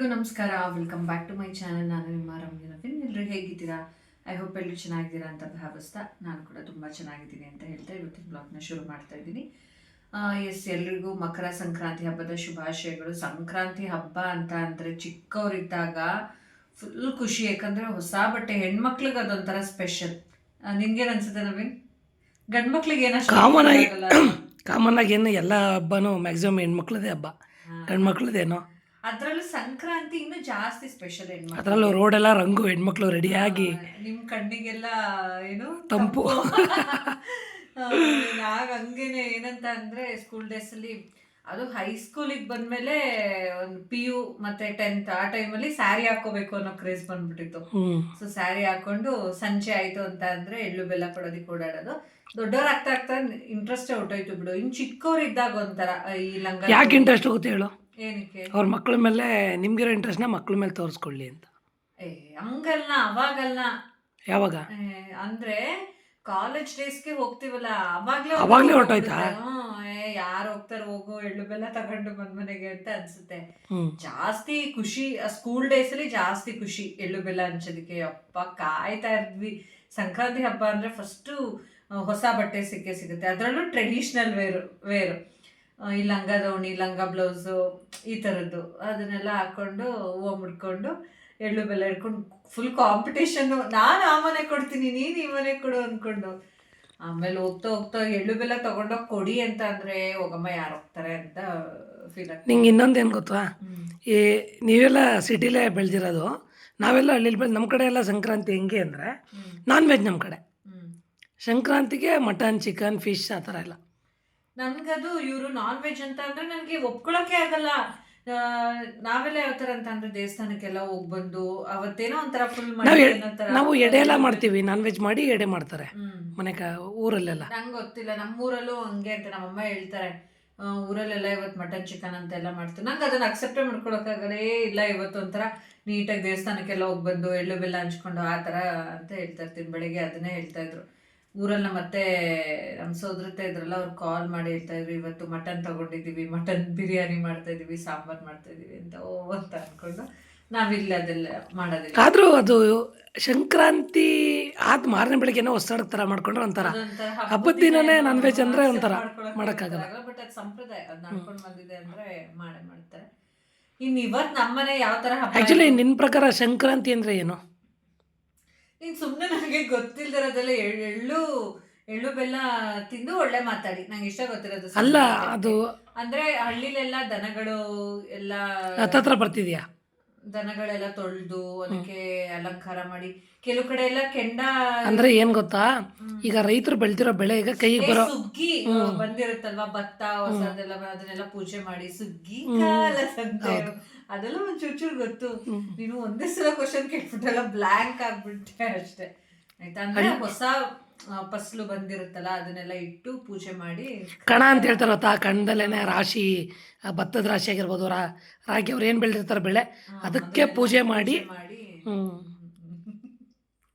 ಎಲ್ಲರಿಗೂ ನಮಸ್ಕಾರ. Welcome back to my channel ನಾನು ನಿಮ್ಮ ರಮ್ಯ ನವೀನ್ ಎಲ್ಲರೂ ಹೇಗಿದ್ದೀರಾ? ಐ ಹೋಪ್ ಎಲ್ಲರೂ ಚೆನ್ನಾಗಿದ್ದೀರಾ ಅಂತ ಭಾವಿಸ್ತಾ ನಾನು ಕೂಡ ತುಂಬ ಚೆನ್ನಾಗಿದ್ದೀನಿ ಅಂತ ಹೇಳ್ತಾ ಇವತ್ತಿನ ಬ್ಲಾಗ್ನ ಶುರು ಮಾಡ್ತಾ ಇದ್ದೀನಿ. ಎಸ್ ಎಲ್ರಿಗೂ ಮಕರ ಸಂಕ್ರಾಂತಿ ಹಬ್ಬದ ಶುಭಾಶಯಗಳು. ಸಂಕ್ರಾಂತಿ ಹಬ್ಬ ಅಂತ ಅಂದರೆ ಚಿಕ್ಕವರಿದ್ದಾಗ ಫುಲ್ ಖುಷಿ. ಯಾಕಂದರೆ ಹೊಸ ಬಟ್ಟೆ ಹೆಣ್ಮಕ್ಳಿಗೆ ಅದೊಂಥರ ಸ್ಪೆಷಲ್ ನಿನ್ಗೇನು ಅನ್ಸುತ್ತೆ ನವೀನ್? ಗಂಡು ಮಕ್ಳಿಗೆ ಏನಷ್ಟು ಆಗಿ- ಕಾಮನ್ ಆಗಿ ಏನು ಎಲ್ಲ ಹಬ್ಬನೂ ಮ್ಯಾಕ್ಸಿಮಮ್ ಹೆಣ್ಮಕ್ಳದೇ ಹಬ್ಬ. ಗಂಡ್ಮಕ್ಳದೇನೋ. ಗಂಡು ಮಕ್ಳದೇನೋ ಅದ್ರಲ್ಲೂ ಸಂಕ್ರಾಂತಿ ಇನ್ನು ಜಾಸ್ತಿ ಸ್ಪೆಷಲ್ ಹೆಣ್ಮಕ್ಳು ರೋಡ್ ರೋಡೆಲ್ಲ ರಂಗು ಹೆಣ್ಮಕ್ಳು ರೆಡಿಯಾಗಿ ನಿಮ್ ಕಣ್ಣಿಗೆಲ್ಲ ಏನು ತಂಪು. ನಾವ್ ಹಂಗೇನೆ ಏನಂತ ಅಂದ್ರೆ ಸ್ಕೂಲ್ ಡೇಸ್ ಅಲ್ಲಿ ಅದು ಹೈಸ್ಕೂಲಿಗೆ ಬಂದ್ಮೇಲೆ ಒಂದು ಪಿ ಯು ಮತ್ತೆ ಟೆಂತ್ ಆ ಟೈಮಲ್ಲಿ ಸ್ಯಾರಿ ಹಾಕೋಬೇಕು ಅನ್ನೋ ಕ್ರೇಜ್ ಬಂದ್ಬಿಟ್ಟಿತ್ತು. ಸೊ ಸ್ಯಾರಿ ಹಾಕೊಂಡು ಸಂಜೆ ಆಯ್ತು ಅಂತ ಅಂದ್ರೆ ಎಳ್ಳು ಬೆಲ್ಲ ಕೊಡೋದಿಕ್ಕೆ ಓಡಾಡೋದು. ದೊಡ್ಡವ್ರ ಆಗ್ತಾ ಆಗ್ತಾ ಇಂಟ್ರೆಸ್ಟ್ ಹೊಟ್ಟೋಯ್ತು ಬಿಡು. ಇನ್ ಚಿಕ್ಕವ್ರು ಇದ್ದಾಗ ಒಂಥರ ಈ ಲಂಗ ಯಾಕೆ ಇಂಟ್ರೆಸ್ಟ್ ಹೋಗುತ್ತೆ ಹೇಳು? ಏನಕ್ಕೆ? ಅವ್ರ ಮಕ್ಳ ಮೇಲೆ ನಿಮ್ಗಿರೋ ಇಂಟ್ರೆಸ್ಟ್ನ ಮಕ್ಳ ಮೇಲೆ ತೋರಿಸ್ಕೊಳ್ಳಿ ಅಂತ. ಏ ಹಂಗಲ್ಲ ಅವಾಗಲ್ಲ. ಯಾವಾಗ? ಅಂದ್ರೆ ಕಾಲೇಜ್ ಡೇಸ್ಗೆ ಹೋಗ್ತಿವಲ್ಲ ಅವಾಗ್ಲೇ ಅವಾಗ್ಲೇ ಹೊರ್ಟೋಯ್ತಾ? ಯಾರು ಹೋಗ್ತಾರೆ ಹೋಗು ಎಳ್ಳು ಬೆಲ್ಲ ತಗೊಂಡು ಬಂದ್ ಮನೆಗೆ ಅಂತ ಅನ್ಸುತ್ತೆ. ಜಾಸ್ತಿ ಖುಷಿ ಸ್ಕೂಲ್ ಡೇಸ್ ಅಲ್ಲಿ ಜಾಸ್ತಿ ಖುಷಿ ಎಳ್ಳು ಬೆಲ್ಲ ಹಂಚೋದಕ್ಕೆ. ಅಪ್ಪ ಕಾಯ್ತಾ ಇದ್ವಿ. ಸಂಕ್ರಾಂತಿ ಹಬ್ಬ ಅಂದ್ರೆ ಫಸ್ಟು ಹೊಸ ಬಟ್ಟೆ ಸಿಕ್ಕೇ ಸಿಗುತ್ತೆ. ಅದರಲ್ಲೂ ಟ್ರೆಡಿಷನಲ್ ವೇರ್ ವೇರು ಈ ಲಂಗ ದೋಣಿ ಲಂಗ ಬ್ಲೌಸು ಈ ಥರದ್ದು ಅದನ್ನೆಲ್ಲ ಹಾಕ್ಕೊಂಡು ಹೂವು ಮುಡ್ಕೊಂಡು ಎಳ್ಳು ಬೆಲ್ಲ ಹಿಡ್ಕೊಂಡು ಫುಲ್ ಕಾಂಪಿಟೇಷನ್ನು ನಾನು ಆ ಮನೆ ಕೊಡ್ತೀನಿ ನೀನು ಈ ಮನೆ ಕೊಡು ಅಂದ್ಕೊಂಡು ಆಮೇಲೆ ಹೋಗ್ತಾ ಹೋಗ್ತಾ ಎಳ್ಳು ಬೆಲ್ಲ ತೊಗೊಂಡೋಗಿ ಕೊಡಿ ಅಂತ ಅಂದರೆ ಹೋಗಮ್ಮ ಯಾರು ಹೋಗ್ತಾರೆ ಅಂತ ಫೀಲ್ ಆಗ್ತದೆ. ನಿಂಗೆ ಇನ್ನೊಂದೇನು ಗೊತ್ತಾ. ಈ ನೀವೆಲ್ಲ ಸಿಟಿಲೇ ಬೆಳೆದಿರೋದು ನಾವೆಲ್ಲ ಹಳ್ಳಿಲಿ ಬೆಳೆದು ನಮ್ಮ ಕಡೆ ಎಲ್ಲ ಸಂಕ್ರಾಂತಿ ಹೆಂಗೆ ಅಂದರೆ. ನಾನ್ ವೆಜ್ ನಮ್ಮ ಕಡೆ. ಸಂಕ್ರಾಂತಿಗೆ ಮಟನ್ ಚಿಕನ್ ಫಿಶ್ ಆ ಥರ ಎಲ್ಲ. ನನ್ಗದು ಇವರು ನಾನ್ ವೆಜ್ ಅಂತ ಅಂದ್ರೆ ನನ್ಗೆ ಒಪ್ಕೊಳಕ್ಕೆ ಆಗಲ್ಲ. ಆ, ನಾವೆಲ್ಲ ಯಾವ ತರ ಅಂತ ಅಂದ್ರೆ ದೇವಸ್ಥಾನಕ್ಕೆಲ್ಲ ಹೋಗ್ ಬಂದು ಅವತ್ತೇನೋ ಒಂಥರ ಫುಲ್ ನಾವು ನಾವು ಎಡೆ ಎಲ್ಲ ಮಾಡ್ತೀವಿ. ನಾನ್ ವೆಜ್ ಮಾಡಿ ಎಡೆ ಮಾಡ್ತಾರೆ. ಮನೆ ಊರಲ್ಲೆಲ್ಲ. ನಂಗೆ ಗೊತ್ತಿಲ್ಲ ನಮ್ಮೂರಲ್ಲೂ ಹಂಗೆ ಅಂತ ನಮ್ಮಮ್ಮ ಹೇಳ್ತಾರೆ. ಊರಲ್ಲೆಲ್ಲ ಇವತ್ತು ಮಟನ್ ಚಿಕನ್ ಅಂತೆಲ್ಲ ಮಾಡ್ತಾರೆ. ನಂಗೆ ಅದನ್ನ ಅಕ್ಸೆಪ್ಟೇ ಮಾಡ್ಕೊಳಕ್ಕಾಗಲ್ಲ ಏ ಇಲ್ಲ ಇವತ್ತು ಒಂಥರ ನೀಟಾಗಿ ದೇವಸ್ಥಾನಕ್ಕೆಲ್ಲ ಹೋಗಿ ಬಂದು ಎಳ್ಳು ಬೆಲ್ಲ ಹಂಚ್ಕೊಂಡು ಆ ಥರ ಅಂತ ಹೇಳ್ತಾ ಇರ್ತೀನಿ. ಬೆಳಿಗ್ಗೆ ಅದನ್ನೇ ಹೇಳ್ತಾ ಇದ್ರು. ಊರಲ್ಲ ಮತ್ತೆ ನಮ್ಮ ಸೋದರತೆ ಇದ್ರಲ್ಲ ಅವ್ರು ಕಾಲ್ ಮಾಡಿ ಹೇಳ್ತಾ ಇದ್ರು ಇವತ್ತು ಮಟನ್ ತಗೊಂಡಿದ್ದೀವಿ ಮಟನ್ ಬಿರಿಯಾನಿ ಮಾಡ್ತಾ ಇದೀವಿ ಸಾಂಬಾರ್ ಮಾಡ್ತಾ ಇದೀವಿ ಅಂತ ಓ ಅಂತ ಅನ್ಕೊಂಡು ನಾವಿಲ್ಲ ಅದೆಲ್ಲ ಮಾಡೋದಿಲ್ಲ. ಆದರೂ ಅದು ಸಂಕ್ರಾಂತಿ ಆದ ಮಾರನೇ ಬೆಳಿಗ್ಗೆನೋ ಹೊಸಾಡ ಥರ ಮಾಡ್ಕೊಂಡ್ರೆ ಒಂಥರ ಹಬ್ಬದ ದಿನನೇ ನಾನ್ ವೆಜ್ ಅಂದ್ರೆ ಒಂಥರ ಮಾಡೋಕ್ಕಾಗಲ್ಲ. ಬಟ್ ಅದು ಸಂಪ್ರದಾಯ ಅದು ನಡ್ಕೊಂಡು ಬಂದಿದೆ ಅಂದ್ರೆ ಮಾಡೇ ಮಾಡ್ತಾರೆ. ಇನ್ ಇವತ್ ನಮ್ಮನೆ ಯಾವ ತರ ಆ್ಯಕ್ಚುಲಿ ನಿನ್ನ ಪ್ರಕಾರ ಸಂಕ್ರಾಂತಿ ಅಂದರೆ ಏನು? ನೀನ್ ಸುಮ್ಮನೆ ನನಗೆ ಗೊತ್ತಿಲ್ದಿರೋದೆಲ್ಲ ಎಳ್ಳು ಎಳ್ಳು ಎಳ್ಳು ಬೆಲ್ಲ ತಿಂದು ಒಳ್ಳೆ ಮಾತಾಡಿ. ನಂಗೆ ಇಷ್ಟ ಗೊತ್ತಿರೋದು ಅಲ್ಲ ಅದು ಅಂದ್ರೆ ಹಳ್ಳಿಲೆಲ್ಲ ದನಗಳು ಎಲ್ಲ ಹತ್ತತ್ರ ಬರ್ತಿದ್ಯಾ? ದನಗಳೆಲ್ಲ ತೊಳ್ದು ಅದಕ್ಕೆ ಅಲಂಕಾರ ಮಾಡಿ ಕೆಲವು ಕಡೆ ಎಲ್ಲ ಕೆಂಡ ಅಂದ್ರೆ ಏನ್ ಗೊತ್ತಾ? ಈಗ ರೈತರು ಬೆಳ್ದಿರೋ ಬೆಳೆ ಈಗ ಕೈಗೆ ಬರೋ ಸುಗ್ಗಿ. ಬಂದಿರುತ್ತಲ್ವಾ? ಭತ್ತ ಹೊಸದೆಲ್ಲ ಅದನ್ನೆಲ್ಲ ಪೂಜೆ ಮಾಡಿ ಸುಗ್ಗಿ. ಕಾಲ ಸಂತೆ. ಅದೆಲ್ಲ ಒಂದ್ ಚೂರ್ ಗೊತ್ತು. ನೀನು ಒಂದೇ ಸಲ ಕ್ವಶನ್ ಕೇಳ್ಬಿಟ್ಟಲ್ಲ ಬ್ಲಾಂಕ್ ಆಗ್ಬಿಟ್ಟೆ ಅಷ್ಟೇ. ಆಯ್ತಾ? ಅಂದ್ರೆ ಹೊಸ ಫಸ್ಲು ಬಂದಿರುತ್ತಲ್ಲ ಅದನ್ನೆಲ್ಲ ಇಟ್ಟು ಪೂಜೆ ಮಾಡಿ ಕಣ ಅಂತ ಹೇಳ್ತಾರೆ ಗೊತ್ತಾ? ಕಣದಲ್ಲೇನೆ ರಾಶಿ ಆ ಭತ್ತದ ರಾಶಿ ಆಗಿರ್ಬೋದು ರಾ ರಾಗಿ ಅವ್ರು ಏನು ಬೆಳೆದಿರ್ತಾರೆ ಬೆಳೆ ಅದಕ್ಕೆ ಪೂಜೆ ಮಾಡಿ ಮಾಡಿ. ಹ್ಮ್.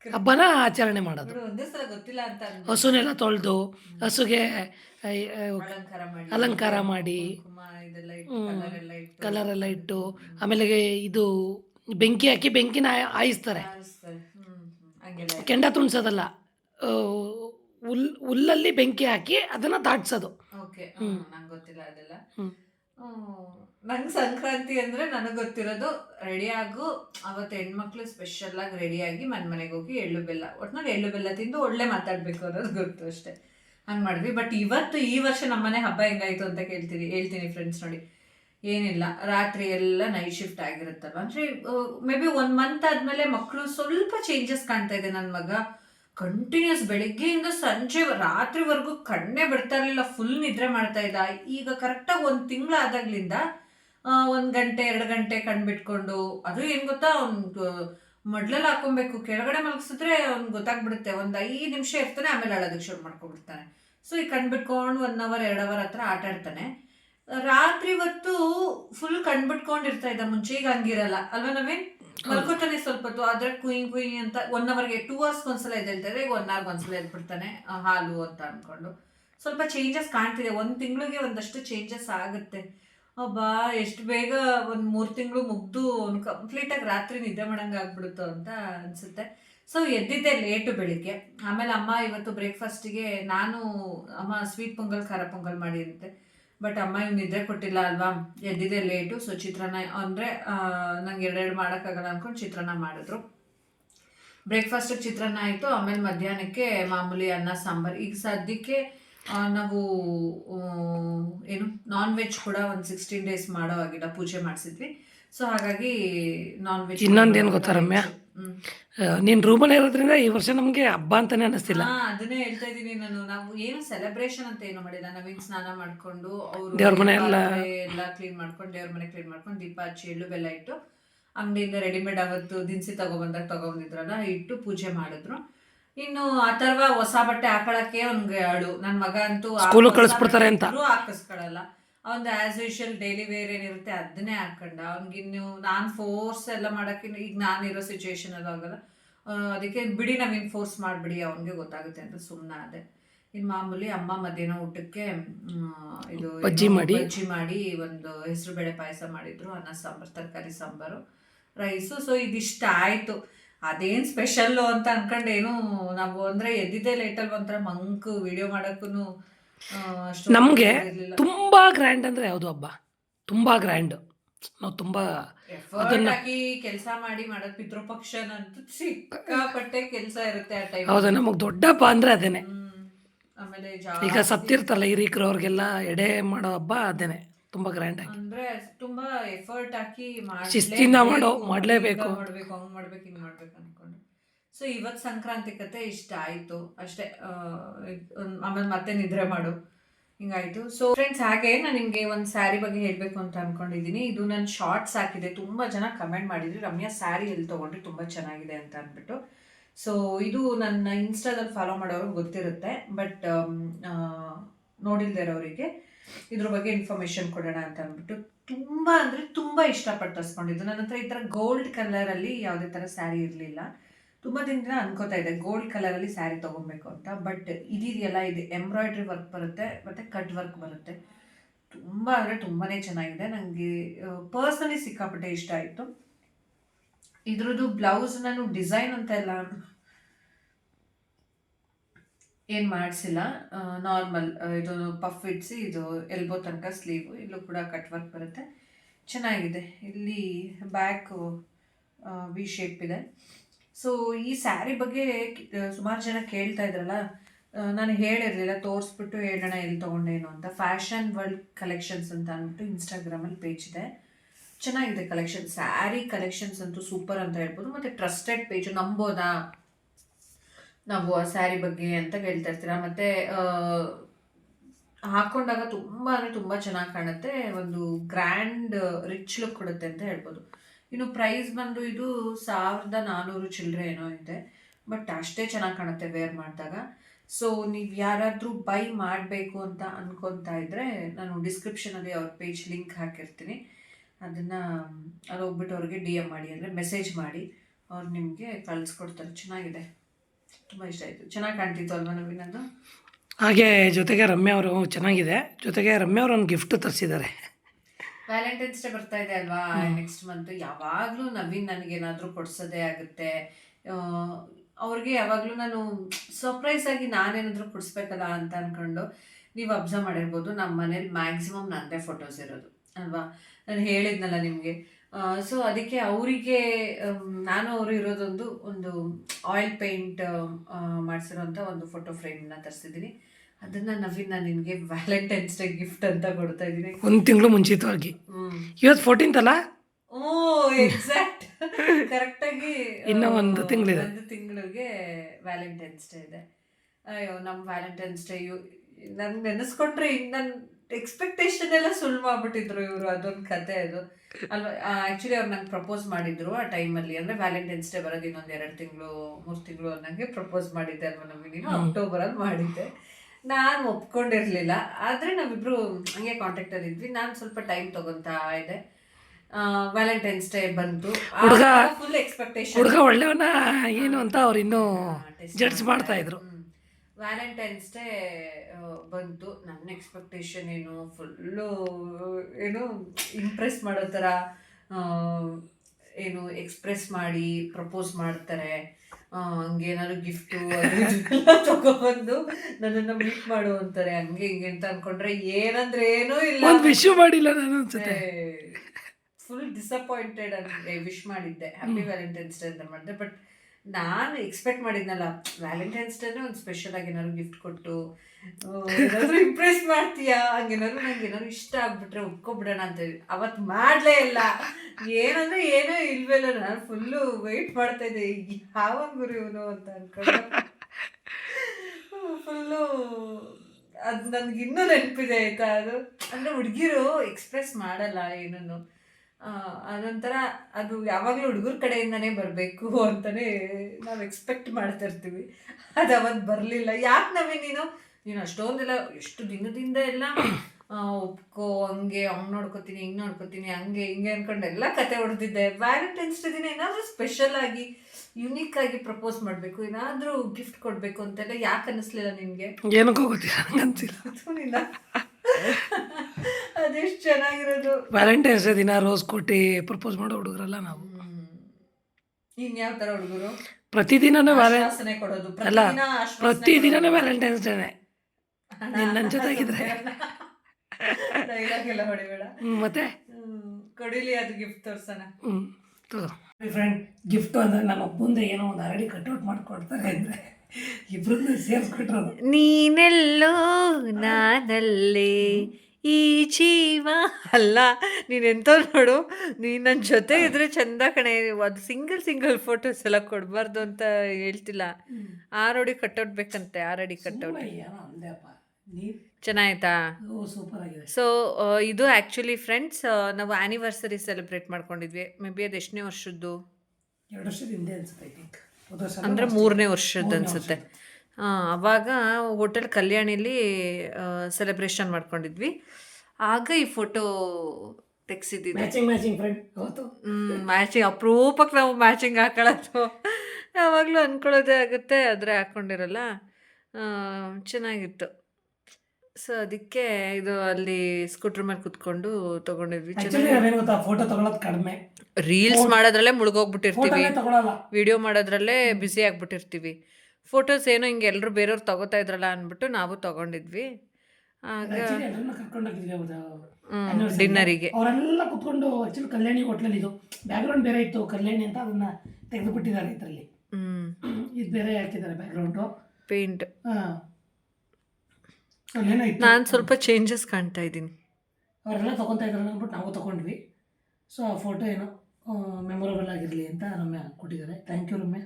ಹಬ್ಬನ ಆಚರಣೆ ಮಾಡೋದು. ಬಿಡು, ಒಂದೇ ಸಲ ಗೊತ್ತಿಲ್ಲ ಅಂತ ಅಂದ್ಬಿಟ್ಟು. ಹಸುನೆಲ್ಲ ತೊಳೆದು ಹಸುಗೆ ಆ, ಆ, ಅಲಂಕಾರ ಮಾಡಿ ಅಲಂಕಾರ ಮಾಡಿ, ಕುಂಕುಮ ಇದೆಲ್ಲ ಇಟ್ಟು. ಕಲರ್ ಎಲ್ಲ ಇಟ್ಟು. ಕಲರ್ ಎಲ್ಲ ಇಟ್ಟು ಆಮೇಲೆ ಇದು ಬೆಂಕಿ ಹಾಕಿ ಬೆಂಕಿನ ಆಯ್- ಆಯಿಸ್ತಾರೆ. ಕಾಣಿಸ್ತಾರೆ. ಹ್ಮ್, ಹ್ಮ್. ಹಂಗೆಲ್ಲ ಕೆಂಡ ತುಣ್ಸೋದಲ್ಲ ಹುಲ್ ಹುಲ್ಲಲ್ಲಿ ಬೆಂಕಿ ಹಾಕಿ ಅದನ್ನ ದಾಟ್ಸೋದು. ಓಕೆ. ನಂಗೆ ಗೊತ್ತಿಲ್ಲ ಅದೆಲ್ಲ. ನಂಗೆ ಸಂಕ್ರಾಂತಿ ಅಂದ್ರೆ ನನಗೆ ಗೊತ್ತಿರೋದು ರೆಡಿ ಆಗು ಅವತ್ತು ಹೆಣ್ಮಕ್ಳು ಸ್ಪೆಷಲ್ ಆಗಿ ರೆಡಿ ಆಗಿ ಮನೆ ಮನೆಗೆ ಹೋಗಿ ಎಳ್ಳು ಬೆಲ್ಲ ಒಟ್ನಲ್ಲಿ ಎಳ್ಳು ಬೆಲ್ಲ ತಿಂದು ಒಳ್ಳೆ ಮಾತಾಡ್ಬೇಕು ಅನ್ನೋದು ಗೊತ್ತು ಅಷ್ಟೇ. ಹಂಗೆ ಮಾಡಿದ್ವಿ. ಬಟ್ ಇವತ್ತು ಈ ವರ್ಷ ನಮ್ಮನೆ ಹಬ್ಬ ಹೆಂಗಾಯ್ತು ಅಂತ ಕೇಳ್ತೀನಿ ಹೇಳ್ತೀನಿ ಫ್ರೆಂಡ್ಸ್ ನೋಡಿ. ಏನಿಲ್ಲ ರಾತ್ರಿ ಎಲ್ಲ ನೈಟ್ ಶಿಫ್ಟ್ ಆಗಿರುತ್ತಲ್ವ? ಅಂದ್ರೆ ಮೇ ಬಿ ಒನ್ ಮಂತ್ ಆದ್ಮೇಲೆ ಮಕ್ಕಳು ಸ್ವಲ್ಪ ಚೇಂಜಸ್ ಕಾಣ್ತಾ ಇದೆ ನನ್ನ ಮಗ. ಕಂಟಿನ್ಯೂಸ್ ಬೆಳಿಗ್ಗೆಯಿಂದ ಸಂಜೆ ರಾತ್ರಿವರೆಗೂ ಕಣ್ಣೇ ಬಿಡ್ತಾ ಇರಲಿಲ್ಲ ಫುಲ್ ನಿದ್ರೆ ಮಾಡ್ತಾ ಇದ್ದ. ಈಗ ಕರೆಕ್ಟಾಗಿ ಒಂದು ತಿಂಗಳು ಆದಾಗ್ಲಿಂದ ಒಂದು ಗಂಟೆ, ಎರಡು ಗಂಟೆ ಕಣ್ಣು ಬಿಟ್ಕೊಂಡು, ಅದು ಏನು ಗೊತ್ತಾ, ಅವ್ನು ಮಡ್ಲಲ್ಲಿ ಹಾಕೊಬೇಕು ಕೆಳಗಡೆ ಮಲಗಿಸಿದ್ರೆ ಅವ್ನಿಗೆ ಗೊತ್ತಾಗ್ಬಿಡುತ್ತೆ. ಒಂದು ಐದು ನಿಮಿಷ ಇರ್ತಾನೆ, ಆಮೇಲೆ ಅಳೋದಕ್ಕೆ ಶುರು ಮಾಡ್ಕೊಂಡ್ಬಿಡ್ತಾನೆ ಸೊ ಈ ಕಣ್ಣು ಬಿಟ್ಕೊಂಡು ಒನ್ ಅವರ್ ಎರಡು ಅವರ್ ಹತ್ರ ಆಟ ಆಡ್ತಾನೆ. ರಾತ್ರಿ ಹೊತ್ತು ಫುಲ್ ಕಣ್ಣು ಬಿಟ್ಕೊಂಡಿರ್ತಾ ಇದ್ದ, ಮುಂಚೆ ಈಗ ಹಂಗಿರಲ್ಲ. ಅಲ್ವಾ ನವೀನ್? ಮಲ್ಕೋತಾನೆ ಸ್ವಲ್ಪ ಹೊತ್ತು ಆದ್ರೆ ಕುಯಿಂಗ್ ಕುಯಿಂಗ್ ಅಂತ ಒನ್ ಅವರ್ಗೆ ಟೂ ಅವರ್ಸ್ ಒಂದ್ಸಲ ಎದ್ದೇಳ್ತಾರೆ ಒನ್ ಅವರ್ ಒಂದ್ಸಲ ಎದ್ಬಿಡ್ತಾನೆ ಹಾಲು ಅಂತ ಅನ್ಕೊಂಡು. ಸ್ವಲ್ಪ ಚೇಂಜಸ್ ಕಾಣ್ತಿದೆ, ಒಂದು ತಿಂಗಳಿಗೆ ಒಂದಷ್ಟು ಚೇಂಜಸ್ ಆಗುತ್ತೆ. ಅಬ್ಬಾ, ಎಷ್ಟು ಬೇಗ ಒಂದು ಮೂರು ತಿಂಗಳು ಮುಗ್ದು ಒಂದು ಕಂಪ್ಲೀಟಾಗಿ ರಾತ್ರಿ ನಿದ್ದೆ ಮಾಡಂಗೆ ಆಗ್ಬಿಡುತ್ತೋ ಅಂತ ಅನಿಸುತ್ತೆ. ಸೊ ಎದ್ದಿದ್ದೆ ಲೇಟು ಬೆಳಿಗ್ಗೆ. ಆಮೇಲೆ ಅಮ್ಮ ಇವತ್ತು ಬ್ರೇಕ್ಫಾಸ್ಟಿಗೆ ನಾನು, ಅಮ್ಮ ಸ್ವೀಟ್ ಪೊಂಗಲ್, ಖಾರ ಪೊಂಗಲ್ ಮಾಡಿರುತ್ತೆ. ಬಟ್ ಅಮ್ಮ ಇವ್ ನಿದ್ರೆ ಕೊಟ್ಟಿಲ್ಲ ಅಲ್ವಾ? ಎದ್ದಿದೆ ಲೇಟು ಸೊ ಚಿತ್ರಾನ್ನ, ಅಂದರೆ ನಂಗೆ ಎರಡೆರಡು ಮಾಡೋಕ್ಕಾಗಲ್ಲ ಅಂದ್ಕೊಂಡು ಚಿತ್ರಾನ್ನ ಮಾಡಿದ್ರು. ಬ್ರೇಕ್ಫಾಸ್ಟ್ ಚಿತ್ರಾನ್ನ ಆಯಿತು. ಆಮೇಲೆ ಮಧ್ಯಾಹ್ನಕ್ಕೆ ಮಾಮೂಲಿ ಅನ್ನ, ಸಾಂಬಾರು. ಈಗ ಸದ್ಯಕ್ಕೆ ನಾವು ಏನು ನಾನ್ ವೆಜ್ ಕೂಡ ಒಂದು ಸಿಕ್ಸ್ಟೀನ್ ಡೇಸ್ ಮಾಡೋ ಆಗಿಲ್ಲ ಪೂಜೆ ಮಾಡಿಸಿದ್ವಿ. ಸೊ ಹಾಗಾಗಿ ನಾನ್ ವೆಜ್ ಇನ್ನೊಂದೇನು ಗೊತ್ತಾ, ರಮ್ಯಾ? ನೀನು ರೂಮಲ್ಲಿ ಇರೋದ್ರಿಂದ ಈ ವರ್ಷ ನಮ್ಗೆ ಹಬ್ಬ ಅಂತಾನೆ ಅನಿಸ್ತಿಲ್ಲ. ಹಾ ಅದನ್ನೇ ಹೇಳ್ತಾ ಇದೀನಿ ನಾನು. ನಾವು ಏನು ಸೆಲೆಬ್ರೇಷನ್ ಅಂತ ಏನು ಮಾಡಿಲ್ಲ. ನಾವೇನ್ ಸ್ನಾನ ಮಾಡ್ಕೊಂಡು ಅವರು ದೇವ್ರ ಮನೆ ಎಲ್ಲ- ಎಲ್ಲ ಕ್ಲೀನ್ ಮಾಡ್ಕೊಂಡು ದೇವ್ರ ಮನೆ ಕ್ಲೀನ್ ಮಾಡ್ಕೊಂಡು ದೀಪ ಹಚ್ಚಿ ಎಳ್ಳು ಬೆಲ್ಲ ಇಟ್ಟು ಅಂಗಡಿಯಿಂದ ರೆಡಿಮೇಡ್ ಅವತ್ತು ದಿನಸಿ ತಗೊಬಂದಾಗ ತಗೊಂಡಿದ್ರಲ್ಲ ಇಟ್ಟು ಪೂಜೆ ಮಾಡಿದ್ರು. ಇನ್ನು ಅಥರ್ವ ಹೊಸ ಬಟ್ಟೆ ಹಾಕೊಳಕ್ಕೆ ಅವ್ನ್ಗೆ ಅಳು. ನನ್ ಮಗ ಅಂತೂ ಸ್ಕೂಲ್ ಕಳಿಸ್ಬಿಡ್ತಾರೆ ಅಂತ. ಇದ್ರೂ ಹಾಕಿಸ್ಕೊಳಲ್ಲ as as usual daily wear ಏನಿರುತ್ತೆ ಅದನ್ನೇ ಹಾಕೊಂಡ. ಅವ್ನಿಗಿನ್ನು ನಾನು ಫೋರ್ಸ್ ಎಲ್ಲ ಮಾಡೋಕ್ಕೆ ಈಗ ನಾನಿರೋ ಸಿಚುವೇಶನ್ ಅಲ್ಲಿ ಆಗಲ್ಲ ಅದಕ್ಕೆ ಬಿಡಿ ನಾವು ಫೋರ್ಸ್ ಮಾಡಿಬಿಡಿ ಅವನಿಗೆ ಗೊತ್ತಾಗುತ್ತೆ ಅಂತ ಸುಮ್ಮನೆ ಅದೇ ಇನ್ನು ಮಾಮೂಲಿ ಅಮ್ಮ ಮಧ್ಯಾಹ್ನ ಊಟಕ್ಕೆ ಇದು ಬಜ್ಜಿ ಮಾಡಿ. ಬಜ್ಜಿ ಮಾಡಿ ಒಂದು ಹೆಸರು ಬೇಳೆ ಪಾಯಸ ಮಾಡಿದ್ರು ಅನ್ನ ಸಾಂಬಾರು ತರಕಾರಿ ಸಾಂಬಾರು ರೈಸು. ಸೊ ಇದಿಷ್ಟ ಆಯ್ತು. ಅದೇನ್ ಸ್ಪೆಷಲ್ಲು ಅಂತ ಅನ್ಕೊಂಡೇನು ನಾವು ಅಂದ್ರೆ ಎದ್ದಿದ್ದೆ ಲೇಟಲ್ಲಿ ಒಂಥರ ಮಂಕು ವಿಡಿಯೋ ಮಾಡಕ್ಕೂ ನಮಗೆ ತುಂಬ ಗ್ರ್ಯಾಂಡ್ ಅಂದರೆ ಯಾವುದು ಹಬ್ಬ? ತುಂಬ ಗ್ರ್ಯಾಂಡ್ ನಾವು ತುಂಬ ಅದನ್ನ- ಕೆಲಸ ಮಾಡಿ ಮಾಡೋದು ಪಿತೃಪಕ್ಷನ ಅಂತೂ ಸಿಕ್ಕಾಪಟ್ಟೆ ಕೆಲಸ ಇರುತ್ತೆ ಆ ಟೈಮ್ ಹೌದು ನಮಗೆ ದೊಡ್ಡ ಹಬ್ಬ ಅಂದರೆ ಅದೇನೆ. ಆಮೇಲೆ ಈಗ ಸತ್ತಿರ್ತಲ್ಲ ಹಿರಿಕರು ಅವ್ರಿಗೆಲ್ಲ ಎಡೆ ಮಾಡೋ ಹಬ್ಬ ಅದೇನೆ. ತುಂಬಾ ಗ್ರ್ಯಾಂಡ್ ಆಗಿ. ಅಂದ್ರೆ ತುಂಬಾ ಎಫರ್ಟ್ ಹಾಕಿ ಶಿಸ್ತಿನ ಮಾಡೋ- ಮಾಡ್ಲೇಬೇಕು. ಮಾಡ್ಬೇಕು ಹಂಗ್ ಮಾಡ್ಬೇಕು ಹಿಂಗ್ ಮಾಡ್ಬೇಕು ಅನ್ಕೊಂಡು. ಸೊ ಇವತ್ತು ಸಂಕ್ರಾಂತಿ ಕತೆ ಇಷ್ಟ ಆಯ್ತು. ಅಷ್ಟೇ ಆಮೇಲೆ ಮತ್ತೆ ನಿದ್ರೆ ಮಾಡು. ಹಿಂಗಾಯಿತು. ಸೊ ಫ್ರೆಂಡ್ಸ್ ಹಾಗೆ ನಾನು ನಿಮಗೆ ಒಂದು ಸ್ಯಾರಿ ಬಗ್ಗೆ ಹೇಳಬೇಕು ಅಂತ ಅನ್ಕೊಂಡಿದೀನಿ. ಇದು ನಾನು ಶಾರ್ಟ್ಸ್ ಹಾಕಿದೆ. ತುಂಬಾ ಜನ ಕಮೆಂಟ್ ಮಾಡಿದ್ರು, ರಮ್ಯಾ, ಸ್ಯಾರಿ ಎಲ್ಲಿ ತಗೊಂಡ್ರಿ ತುಂಬಾ ಚೆನ್ನಾಗಿದೆ ಅಂತ ಅಂದ್ಬಿಟ್ಟು ಸೊ ಇದು ನನ್ನ ಇನ್ಸ್ಟಾದಲ್ಲಿ ಫಾಲೋ ಮಾಡೋರು ಗೊತ್ತಿರುತ್ತೆ. ಬಟ್ ನೋಡಿಲ್ದೇ ಇರೋರಿಗೆ ಇದ್ರ ಬಗ್ಗೆ ಇನ್ಫಾರ್ಮೇಶನ್ ಕೊಡೋಣ ಅಂತ ಅಂದ್ಬಿಟ್ಟು ತುಂಬಾ ಅಂದ್ರೆ ತುಂಬಾ ಇಷ್ಟಪಟ್ಟು ತರಿಸ್ಕೊಂಡಿದ್ದು ನನ್ನ ಹತ್ರ ಈ ತರ ಗೋಲ್ಡ್ ಕಲರ್ ಅಲ್ಲಿ ಯಾವುದೇ ತರ ಸ್ಯಾರಿ ಇರಲಿಲ್ಲ. ತುಂಬಾ ದಿನದಿಂದ ಅನ್ಕೋತಾ ಇದೆ ಗೋಲ್ಡ್ ಕಲರ್ ಅಲ್ಲಿ ಸ್ಯಾರಿ ತಗೊಬೇಕು ಅಂತ. ಬಟ್ ಇದೆಯಲ್ಲ, ಇದು ಎಂಬ್ರಾಯ್ಡ್ರಿ ವರ್ಕ್ ಬರುತ್ತೆ, ಮತ್ತೆ ಕಟ್ ವರ್ಕ್ ಬರುತ್ತೆ. ತುಂಬಾ ಅಂದರೆ ತುಂಬಾನೇ ಚೆನ್ನಾಗಿದೆ. ನನಗೆ ಪರ್ಸನಲಿ ಸಿಕ್ಕಾಪಟ್ಟೆ ಇಷ್ಟ ಆಯಿತು. ಇದ್ರದ್ದು ಬ್ಲೌಸ್ ನಾನು ಡಿಸೈನ್ ಅಂತ ಎಲ್ಲ ಏನು ಮಾಡಿಸಿಲ್ಲ. ನಾರ್ಮಲ್ ಇದು ಪಫ್ ಇಟ್ಸಿ ಇದು ಎಲ್ಬೋ ತನಕ ಸ್ಲೀವು ಇಲ್ಲೂ ಕೂಡ ಕಟ್ ವರ್ಕ್ ಬರುತ್ತೆ. ಚೆನ್ನಾಗಿದೆ. ಇಲ್ಲಿ ಬ್ಯಾಕು ವಿ ಶೇಪ್ ಇದೆ. ಸೊ ಈ ಸ್ಯಾರಿ ಬಗ್ಗೆ ಸುಮಾರು ಜನ ಕೇಳ್ತಾ ಇದ್ರಲ್ಲ ನಾನು ಹೇಳಿರಲಿಲ್ಲ, ತೋರಿಸ್ಬಿಟ್ಟು ಹೇಳೋಣ ಎಲ್ಲಿ ತೊಗೊಂಡೇನು ಅಂತ. ಫ್ಯಾಷನ್ ವರ್ಲ್ಡ್ ಕಲೆಕ್ಷನ್ಸ್ ಅಂತ ಅಂದ್ಬಿಟ್ಟು ಇನ್ಸ್ಟಾಗ್ರಾಮಲ್ಲಿ ಪೇಜ್ ಇದೆ. ಚೆನ್ನಾಗಿದೆ ಕಲೆಕ್ಷನ್ ಸ್ಯಾರಿ ಕಲೆಕ್ಷನ್ಸ್ ಅಂತೂ ಸೂಪರ್ ಅಂತ ಹೇಳ್ಬೋದು. ಮತ್ತು ಟ್ರಸ್ಟೆಡ್ ಪೇಜು ನಂಬೋದಾ? ನಾವು ಆ ಸ್ಯಾರಿ ಬಗ್ಗೆ ಅಂತ ಹೇಳ್ತಾ ಇರ್ತೀರಾ? ಮತ್ತು ಹಾಕೊಂಡಾಗ ತುಂಬ ಅಂದರೆ ತುಂಬ ಚೆನ್ನಾಗಿ ಕಾಣುತ್ತೆ. ಒಂದು ಗ್ರ್ಯಾಂಡ್ ರಿಚ್ ಲುಕ್ ಕೊಡುತ್ತೆ ಅಂತ ಹೇಳ್ಬೋದು. ಇನ್ನು ಪ್ರೈಸ್ ಬಂದು ಇದು ಸಾವಿರದ ನಾನ್ನೂರು ಚಿಲ್ಲರೆ ಏನೋ ಇದೆ. ಬಟ್ ಅಷ್ಟೇ ಚೆನ್ನಾಗಿ ಕಾಣುತ್ತೆ ವೇರ್ ಮಾಡಿದಾಗ. ಸೊ ನೀವು ಯಾರಾದರೂ ಬೈ ಮಾಡಬೇಕು ಅಂತ ಅನ್ಕೊತಾ ಇದ್ದರೆ ನಾನು ಡಿಸ್ಕ್ರಿಪ್ಷನಲ್ಲಿ ಅವ್ರ ಪೇಜ್ ಲಿಂಕ್ ಹಾಕಿರ್ತೀನಿ. ಅದನ್ನು ಅಲ್ಲಿ ಹೋಗ್ಬಿಟ್ಟು ಅವ್ರಿಗೆ ಡಿ ಎಂ ಮಾಡಿ, ಅಂದರೆ ಮೆಸೇಜ್ ಮಾಡಿ. ಅವ್ರು ನಿಮಗೆ ಕಳಿಸ್ಕೊಡ್ತಾರೆ. ಚೆನ್ನಾಗಿದೆ. ತುಂಬ ಇಷ್ಟ ಆಯಿತು. ಚೆನ್ನಾಗಿ ಕಾಣ್ತಿತ್ತು ಅಲ್ವಾ ನವೀನದು ಹಾಗೆ ಜೊತೆಗೆ ರಮ್ಯ ಅವರು ಚೆನ್ನಾಗಿದೆ. ಜೊತೆಗೆ ರಮ್ಯ ಅವರು ಒಂದು ಗಿಫ್ಟ್ ತರಿಸಿದ್ದಾರೆ. ವ್ಯಾಲೆಂಟೈನ್ಸ್ ಡೇ ಬರ್ತಾ ಇದೆ ಅಲ್ವಾ? ನೆಕ್ಸ್ಟ್ ಮಂತ್ ಯಾವಾಗಲೂ ನವೀನ್ ನನಗೇನಾದರೂ ಕೊಡ್ಸೋದೇ ಆಗುತ್ತೆ. ಅವ್ರಿಗೆ ಯಾವಾಗಲೂ ನಾನು ಸರ್ಪ್ರೈಸ್ ಆಗಿ ನಾನೇನಾದರೂ ಕೊಡಿಸ್ಬೇಕಲ್ಲ ಅಂತ ಅನ್ಕೊಂಡು ನೀವು ಅಬ್ಸರ್ವ್ ಮಾಡಿರ್ಬೋದು. ನಮ್ಮ ಮನೇಲಿ ಮ್ಯಾಕ್ಸಿಮಮ್ ನಂದೇ ಫೋಟೋಸ್ ಇರೋದು ಅಲ್ವಾ? ನಾನು ಹೇಳಿದ್ನಲ್ಲ ನಿಮಗೆ. ಸೊ ಅದಕ್ಕೆ ಅವರಿಗೆ ನಾನು ಅವರು ಇರೋದೊಂದು ಒಂದು ಆಯಿಲ್ ಪೇಂಟ್ ಮಾಡಿಸಿರೋಂಥ ಒಂದು ಫೋಟೋ ಫ್ರೇಮ್ನ ತರಿಸಿದ್ದೀನಿ. ಅದನ್ನು ನವೀನ್ ನಾನು ನಿನಗೆ ವ್ಯಾಲೆಂಟೈನ್ಸ್ ಡೇ ಗಿಫ್ಟ್ ಅಂತ ಕೊಡ್ತಾ ಇದ್ದೀನಿ. ಒಂದು ತಿಂಗಳು ಮುಂಚಿತವಾಗಿ. ಇವತ್ತು ಫೋರ್ಟೀನ್ತ್ ಅಲ್ಲ? ಓ ಎಕ್ಸಾಕ್ಟ್ ಕರೆಕ್ಟಾಗಿ ಇನ್ನೂ ಒಂದು ತಿಂಗಳಿದೆ. ಒಂದು ತಿಂಗಳಿಗೆ ವ್ಯಾಲೆಂಟೈನ್ಸ್ ಡೇ ಇದೆ. ಅಯ್ಯೋ ನಮ್ಮ ವ್ಯಾಲೆಂಟೈನ್ಸ್ ಡೇ ನನ್ಗೆ ನೆನೆಸ್ಕೊಂಡ್ರೆ ನನ್ನ ಎಕ್ಸ್ಪೆಕ್ಟೇಷನ್ ಎಲ್ಲ ಸುಳ್ಳು ಮಾಡ್ಬಿಟ್ಟಿದ್ರು ಇವರು ಅದೊಂದು ಕತೆ ಅದು. ಅಲ್ವಾ ಆ್ಯಕ್ಚುಲಿ ಅವ್ರು ನಂಗೆ ಪ್ರಪೋಸ್ ಮಾಡಿದ್ರು ಆ ಟೈಮಲ್ಲಿ ಅಂದರೆ ವ್ಯಾಲೆಂಟೈನ್ಸ್ ಡೇ ಬರೋದು ಇನ್ನೊಂದು ಎರಡು ತಿಂಗಳು ಮೂರು ತಿಂಗಳು ಅನ್ನಂಗೆ ಪ್ರಪೋಸ್ ಮಾಡಿದ್ದೆ ಅಲ್ವಾ ನಮಗೆ ನೀನು. ಅಕ್ಟೋಬರಲ್ಲಿ ಮಾಡಿದ್ದೆ. ನಾನು ಒಪ್ಕೊಂಡಿರಲಿಲ್ಲ ಆದರೆ ನಾವಿಬ್ರು ಹಂಗೆ ಕಾಂಟ್ಯಾಕ್ಟಲ್ಲಿ ಇದ್ವಿ. ನಾನು ಸ್ವಲ್ಪ ಟೈಮ್ ತಗೊತಾ ಇದೆ ವ್ಯಾಲೆಂಟೈನ್ಸ್ ಡೇ ಬಂತು. ಹುಡುಗ ಫುಲ್ ಎಕ್ಸ್ಪೆಕ್ಟೇಷನ್ ಹುಡುಗ ಒಳ್ಳೆಯವನ ಏನು ಅಂತ ಅವ್ರು ಇನ್ನೂ ಜಡ್ಜ್ ಮಾಡ್ತಾ ಇದ್ರು. ವ್ಯಾಲೆಂಟೈನ್ಸ್ ಡೇ ಬಂತು. ನನ್ನ ಎಕ್ಸ್ಪೆಕ್ಟೇಷನ್ ಏನು ಫುಲ್ಲು ಏನು ಇಂಪ್ರೆಸ್ ಮಾಡೋ ಥರ ಏನು ಎಕ್ಸ್ಪ್ರೆಸ್ ಮಾಡಿ ಪ್ರಪೋಸ್ ಮಾಡ್ತಾರೆ. ಆ, ಹಂಗೆ ಏನಾದ್ರು ಗಿಫ್ಟು ತಗೊಬಂದು ನನ್ನನ್ನು ಮೀಟ್ ಮಾಡು ಅಂತಾರೆ. ಹಂಗೆ ಹಿಂಗೆ ಅಂತ ಅನ್ಕೊಂಡ್ರೆ ಏನಂದ್ರೆ ಏನೂ ಇಲ್ಲ. ಒಂದು ವಿಶ್ ಮಾಡಿಲ್ಲ ನಾನು ಅನ್ಸುತ್ತೆ. ಫುಲ್ ಡಿಸಪಾಯಿಂಟೆಡ್ ಅಂದ್ರೆ ವಿಶ್ ಮಾಡಿದ್ದೆ. ಹ್ಯಾಪಿ ವ್ಯಾಲೆಂಟೈನ್ಸ್ ಡೇ ಅಂತ ಮಾಡಿದೆ ಬಟ್ ನಾನು ಎಕ್ಸ್ಪೆಕ್ಟ್ ಮಾಡಿದ್ನಲ್ಲ ವ್ಯಾಲೆಂಟೈನ್ಸ್ ಡೇನೇ ಒಂದು ಸ್ಪೆಷಲ್ ಆಗಿ ಏನಾದ್ರು ಗಿಫ್ಟ್ ಕೊಟ್ಟು ಏನಾದ್ರು ಇಂಪ್ರೆಸ್ ಮಾಡ್ತೀಯಾ? ಹಂಗೇನಾದ್ರು ನಂಗೆ ಏನಾದ್ರು ಇಷ್ಟ ಆಗ್ಬಿಟ್ರೆ ಒಪ್ಕೊಬಿಡೋಣ ಅಂತ ಅವತ್ತು ಮಾಡಲೇ ಇಲ್ಲ. ಏನಂದ್ರೆ ಏನೋ ಇಲ್ವಲ್ಲ ನಾನು ಫುಲ್ಲು ವೆಯ್ಟ್ ಮಾಡ್ತಾ ಇದ್ದೆ. ಯಾವಾಗ ಗುರು ಇವನು ಅಂತ ಅನ್ಕೊಂಡು. ಫುಲ್ಲು ಅದು ನನ್ಗೆ ಇನ್ನೂ ನೆನಪಿದೆ ಆಯ್ತಾ ಅದು. ಅಂದರೆ ಹುಡುಗಿರು ಎಕ್ಸ್ಪ್ರೆಸ್ ಮಾಡಲ್ಲ ಏನನ್ನು. ಅದೊಂಥರ ಅದು ಯಾವಾಗಲೂ ಹುಡುಗರ ಕಡೆಯಿಂದನೇ ಬರಬೇಕು ಅಂತಲೇ ನಾವು ಎಕ್ಸ್ಪೆಕ್ಟ್ ಮಾಡ್ತಾ ಇರ್ತೀವಿ. ಅದು ಅವತ್ತು ಬರಲಿಲ್ಲ. ಯಾಕೆ ನಾವೇ ನೀನು? ನೀನು ಅಷ್ಟೊಂದೆಲ್ಲ ಎಷ್ಟು ದಿನದಿಂದ ಎಲ್ಲ ಒಪ್ಕೋ ಹಂಗೆ ಹಂಗೆ ನೋಡ್ಕೋತೀನಿ ಹಿಂಗೆ ನೋಡ್ಕೋತೀನಿ ಹಂಗೆ ಹಿಂಗೆ ಅನ್ಕೊಂಡು ಎಲ್ಲ ಕತೆ ಹೊಡೆದಿದ್ದೆ. ವ್ಯಾಲೆಂಟೈನ್ಸ್ ಡೇ ದಿನ ಏನಾದರೂ ಸ್ಪೆಷಲ್ ಆಗಿ ಯುನೀಕ್ ಆಗಿ ಪ್ರಪೋಸ್ ಮಾಡಬೇಕು. ಏನಾದರೂ ಗಿಫ್ಟ್ ಕೊಡಬೇಕು ಅಂತೆಲ್ಲ ಯಾಕೆ ಅನ್ನಿಸ್ಲಿಲ್ಲ ನಿನಗೆ? ಏನಕ್ಕೂ ಗೊತ್ತಿಲ್ಲ ಅನ್ಸಿಲ್ಲ. ಅದೆಷ್ಟು ಚೆನ್ನಾಗಿರೋದು. ವ್ಯಾಲೆಂಟೈನ್ಸ್ ಡೇ ದಿನ ರೋಸ್ ಕೊಟ್ಟು ಪ್ರಪೋಸ್ ಮಾಡೋ ಹುಡುಗರಲ್ಲ ನಾವು. ಇನ್ಯಾವ ಥರ ಹುಡುಗರು? ಪ್ರತಿದಿನನೂ ವ್ಯಾಲೆ ಆಶ್ವಾಸನೆ ಕೊಡೋದು. ಅಲ್ಲ ಪ್ರತಿದಿನನೂ. ವ್ಯಾಲೆಂಟೈನ್ಸ್ ಡೇನೆ ನೀನ್ ನನ್ ಜೊತೆಗಿದ್ರೆ. ಡೈಲಾಗ್ ಎಲ್ಲ ಹೊಡಿಬೇಡ. ಮತ್ತೆ? ಕೊಡಿಲಿ ಅದು ಗಿಫ್ಟ್ ತೋರ್ಸೋಣ. ಹ್ಞೂ ಫ್ರೆಂಡ್ ಗಿಫ್ಟ್ ಅಂದರೆ ನಮ್ಮ ಮುಂದೆ ಏನೋ ಒಂದು ಅರಡಿ ಕಟ್ಔಟ್ ಮಾಡಿಕೊಡ್ತಾರೆ ಅಂದರೆ ಇಬ್ಬರನ್ನ ಸೇರಿಸ್ಕೊಟ್ರದು ನೀನೆಲ್ಲೋ ನಾನಲ್ಲೇ ಈ ಜೀವ ಅಲ್ಲ ನೀನೆಂತ ನೋಡು. ನೀನು ನನ್ನ ಜೊತೆ ಇದ್ರೆ ಚಂದ ಕಣೆ. ಅದು ಸಿಂಗಲ್ ಸಿಂಗಲ್ ಫೋಟೋಸ್ ಎಲ್ಲ ಕೊಡಬಾರ್ದು ಅಂತ ಹೇಳ್ತಿಲ್ಲ. ಆರಡಿ ಕಟ್ಔಟ್ ಬೇಕಂತೆ ಆರಡಿ ಕಟ್ಔಟ್ ಚೆನ್ನಾಯ್ತಾ ಸೊ ಇದು ಆ್ಯಕ್ಚುಲಿ ಫ್ರೆಂಡ್ಸ್ ನಾವು ಆ್ಯನಿವರ್ಸರಿ ಸೆಲೆಬ್ರೇಟ್ ಮಾಡ್ಕೊಂಡಿದ್ವಿ. ಮೇ ಬಿ ಅದು ಎಷ್ಟನೇ ವರ್ಷದ್ದು? ಅಂದರೆ ಮೂರನೇ ವರ್ಷದ್ದು ಅನಿಸುತ್ತೆ. ಅವಾಗ ಹೋಟೆಲ್ ಕಲ್ಯಾಣಿಲಿ ಸೆಲೆಬ್ರೇಷನ್ ಮಾಡ್ಕೊಂಡಿದ್ವಿ. ಆಗ ಈ ಫೋಟೋ ತೆಗ್ಸಿದ್ದಿದ್ದು. ಮ್ಯಾಚಿಂಗ್ ಮ್ಯಾಚಿಂಗ್ ಫ್ರೆಂಡ್ ಅವತ್ತು ಮ್ಯಾಚಿಂಗ್ ಅಪರೂಪಕ್ಕೆ ನಾವು ಮ್ಯಾಚಿಂಗ್ ಹಾಕೊಳ್ಳೋದು. ಯಾವಾಗಲೂ ಅಂದ್ಕೊಳ್ಳೋದೇ ಆಗುತ್ತೆ ಆದರೆ ಹಾಕ್ಕೊಂಡಿರಲ್ಲ ಚೆನ್ನಾಗಿತ್ತು. ಸೊ ಅದಕ್ಕೆ ಇದು ಅಲ್ಲಿ ಸ್ಕೂಟ್ರ್ ಮೇಲೆ ಕುತ್ಕೊಂಡು ತಗೊಂಡಿದ್ವಿ. ಕಡಿಮೆ. ರೀಲ್ಸ್ ಮಾಡೋದ್ರಲ್ಲೇ ಮುಳುಗೋಗ್ಬಿಟ್ಟಿರ್ತೀವಿ. ವಿಡಿಯೋ ಮಾಡೋದ್ರಲ್ಲೇ ಬ್ಯುಸಿ ಆಗ್ಬಿಟ್ಟಿರ್ತೀವಿ. ಫೋಟೋಸ್ ಏನೋ ಹಿಂಗೆ ಎಲ್ಲರೂ ಬೇರೆಯವ್ರು ತಗೋತಾ ಇದ್ರಲ್ಲ ಅಂದ್ಬಿಟ್ಟು ನಾವು ತಗೊಂಡಿದ್ವಿ. ಆಗ ಡಿನ್ನರಿಗೆ ಅವರೆಲ್ಲ ಕುತ್ಕೊಂಡು ಆ್ಯಕ್ಚುಲಿ ಕಲ್ಯಾಣಿ ಹೋಟ್ಲಲ್ಲಿ ಇದು ಬ್ಯಾಕ್ಗ್ರೌಂಡ್ ಬೇರೆ ಇತ್ತು ಕಲ್ಯಾಣಿ ಅಂತ ಅದನ್ನ ತೆಗೆದುಬಿಟ್ಟಿದ್ದಾರೆ ಇದರಲ್ಲಿ. ಇದು ಬೇರೆ ಹಾಕಿದ್ದಾರೆ ಬ್ಯಾಕ್ಗ್ರೌಂಡು ಪೇಂಟ್ ನಾನು ಸ್ವಲ್ಪ ಚೇಂಜಸ್ ಕಾಣ್ತಾ ಇದ್ದೀನಿ. ಅವರೆಲ್ಲ ತೊಗೊತಾ ಇದ್ರಲ್ಲ ಅಂದ್ಬಿಟ್ಟು ನಾವು ತಗೊಂಡ್ವಿ. ಸೊ ಆ ಫೋಟೋ ಏನೋ ಮೆಮೊರಬಲ್ ಆಗಿರಲಿ ಅಂತ ರಮ್ಯ ಕೊಟ್ಟಿದ್ದಾರೆ. Thank you Ramya.